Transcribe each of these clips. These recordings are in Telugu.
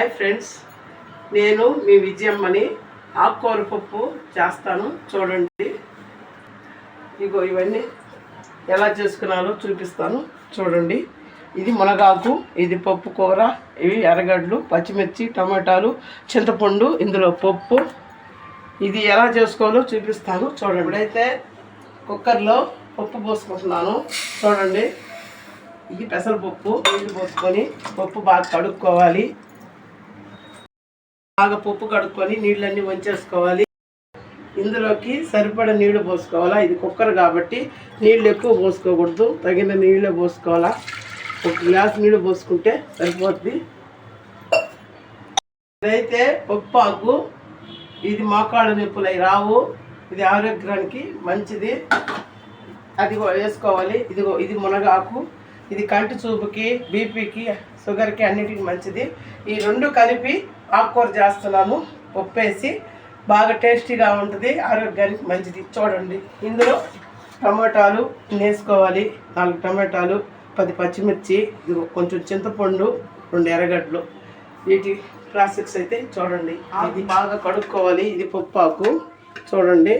హాయ్ ఫ్రెండ్స్ నేను మీ విజయమ్మని ఆకుకూర పప్పు చేస్తాను. చూడండి. ఇగో ఇవన్నీ ఎలా చేసుకున్నాలో చూపిస్తాను. చూడండి. ఇది మునగాకు ఇది పప్పు కూర ఇవి ఎర్రగడ్డలు పచ్చిమిర్చి టమాటాలు చింతపండు ఇందులో పప్పు. ఇది ఎలా చేసుకోవాలో చూపిస్తాను. చూడండి. ఇప్పుడైతే కుక్కర్లో పప్పు పోసుకుంటున్నాను. చూడండి. ఇది పెసరపప్పు. నీళ్ళు పోసుకొని పప్పు బాగా కడుక్కోవాలి. బాగా పప్పు కడుక్కొని నీళ్ళన్నీ వంచేసుకోవాలి. ఇందులోకి సరిపడ నీళ్ళు పోసుకోవాలా? ఇది కుక్కర్ కాబట్టి నీళ్ళు ఎక్కువ పోసుకోకూడదు. తగిన నీళ్ళే పోసుకోవాలా? ఒక గ్లాస్ నీళ్ళు పోసుకుంటే సరిపోద్ది. ఇదైతే పప్పు ఆకు. ఇది మోకాళ్ళ నొప్పులు రావు. ఇది ఆరోగ్యానికి మంచిది. అది వేసుకోవాలి. ఇదిగో ఇది మునగాకు. ఇది కంటి చూపుకి బీపీకి షుగర్కి అన్నిటికీ మంచిది. ఈ రెండు కలిపి ఆకుకూర చేస్తున్నాను ఉప్పేసి బాగా టేస్టీగా ఉంటుంది. ఆరోగ్యానికి మంచిది. చూడండి. ఇందులో టమాటాలు వేసుకోవాలి నాలుగు టమాటాలు పది పచ్చిమిర్చి కొంచెం చింతపండు రెండు ఎర్రగడ్డలు. వీటి ప్రాసెస్ అయితే చూడండి. ఇది బాగా కడుక్కోవాలి. ఇది పప్పాకు. చూడండి.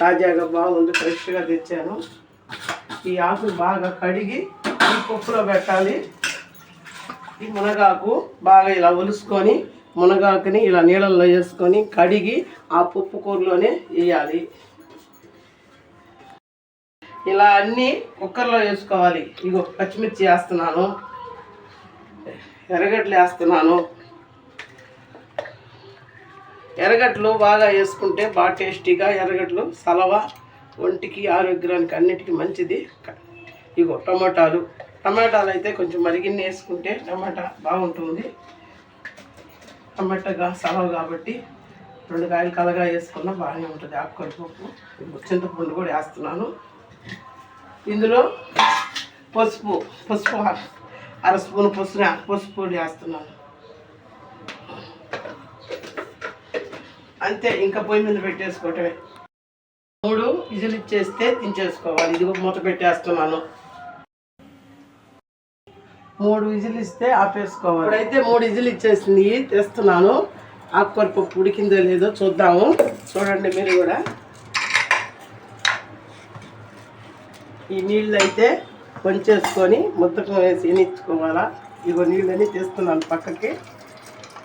తాజాగా బాగుంది. ఫ్రెష్గా తెచ్చాను. ఈ ఆకు బాగా కడిగి ఈ పప్పులో పెట్టాలి. ఈ మునగాకు బాగా ఇలా ఒలుసుకొని మునగాకుని ఇలా నీళ్ళల్లో వేసుకొని కడిగి ఆ పప్పు కూరలోనే వేయాలి. ఇలా అన్నీ కుక్కర్లో వేసుకోవాలి. ఇగో పచ్చిమిర్చి వేస్తున్నాను. ఎర్రగడ్డలు వేస్తున్నాను. ఎర్రగడ్డలు బాగా వేసుకుంటే బాగా టేస్టీగా ఎర్రగడ్డలు సలవ ఒంటికి ఆరోగ్యానికి అన్నిటికీ మంచిది. ఇగో టమాటాలు. టమాటాలు అయితే కొంచెం మరిగిన్ని వేసుకుంటే టమాటా బాగుంటుంది. టమాటాగా సలవు కాబట్టి రెండు కాయలు కలగా వేసుకున్నా బాగానే ఉంటుంది. ఆకుకూర పప్పు చింతపండు కూడా వేస్తున్నాను. ఇందులో పసుపు పసుపు అర స్పూన్ పసుపు పసుపు పొడి వేస్తున్నాను. అంతే ఇంకా పొయ్యి మీద పెట్టేసుకోవటమే. మూడు విజిల్ ఇచ్చేస్తే తినేసుకోవాలి ఇది మూత పెట్టేస్తున్నాను. మూడు విజిల్ ఇస్తే ఆపేసుకోవాలి. ఇప్పుడైతే మూడు విజిల్ ఇచ్చేసింది. తెస్తున్నాను. ఆకుకూర పప్పు ఉడికిందో లేదో చూద్దాము. చూడండి మీరు కూడా. ఈ నీళ్ళు అయితే కొంచేసుకొని ముద్దకం వేసి ఎనిచ్చుకోవాలా ఇగో నీళ్ళని తీస్తున్నాను పక్కకి.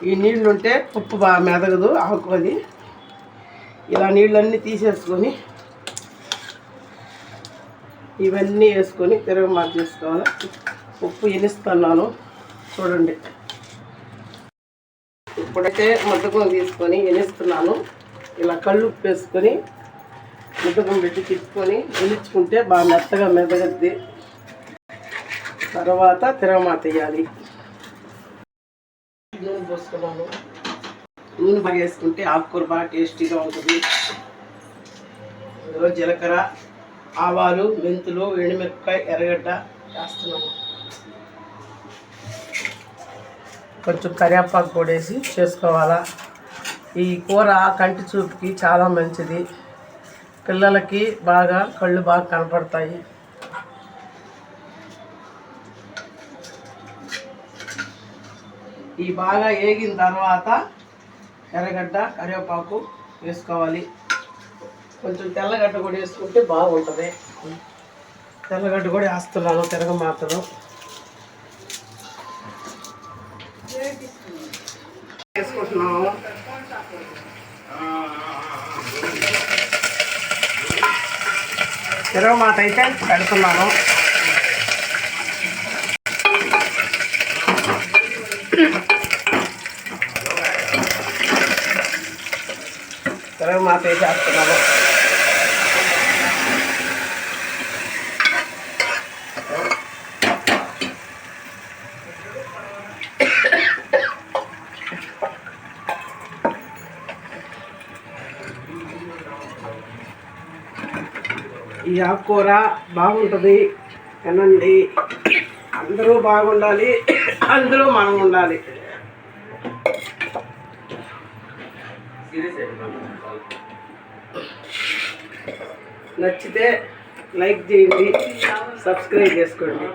ఈ నీళ్ళు ఉంటే పప్పు బాగా మెదగదు ఆకుది ఇలా నీళ్ళన్నీ తీసేసుకొని ఇవన్నీ వేసుకొని తిరగమారు చేసుకోవాలి ఉప్పు ఎనిస్తున్నాను చూడండి. ఇప్పుడైతే ముద్దకం తీసుకొని ఎనిస్తున్నాను ఇలా కళ్ళు ఉప్పు వేసుకొని ముద్దకం పెట్టి తిప్పుకొని ఎనిచ్చుకుంటే బాగా మెత్తగా మెదగద్ది. తర్వాత తిరగమాత వేయాలి నూనె పోసుకున్నాను. నూనె బాగా వేసుకుంటే ఆకుకూర బాగా టేస్టీగా ఉంటుంది. జీలకర్ర ఆవాలు మెంతులు ఎండుమిరపకాయ ఎర్రగడ్డ వేస్తున్నాము. కొంచెం కరివేపాకు కూడా వేసి చేసుకోవాలా. ఈ కూర కంటి చూపుకి చాలా మంచిది. పిల్లలకి బాగా కళ్ళు బాగా కనపడతాయి. ఈ బాగా వేగిన తర్వాత ఎర్రగడ్డ కరివేపాకు వేసుకోవాలి. కొంచెం తెల్లగడ్డ కూడా వేసుకుంటే బాగుంటుంది. తెల్లగడ్డ కూడా వేస్తున్నాను తిరగమాతలు వేసుకుంటున్నాము. తిరగమాత అయితే పెడుతున్నాను. తిరగమాత అయితే వేస్తున్నాము ఈ ఆకుకూర బాగుంటుంది తినండి. అందరూ బాగుండాలి అందరూ మనం ఉండాలి. నచ్చితే లైక్ చేయండి సబ్స్క్రైబ్ చేసుకోండి.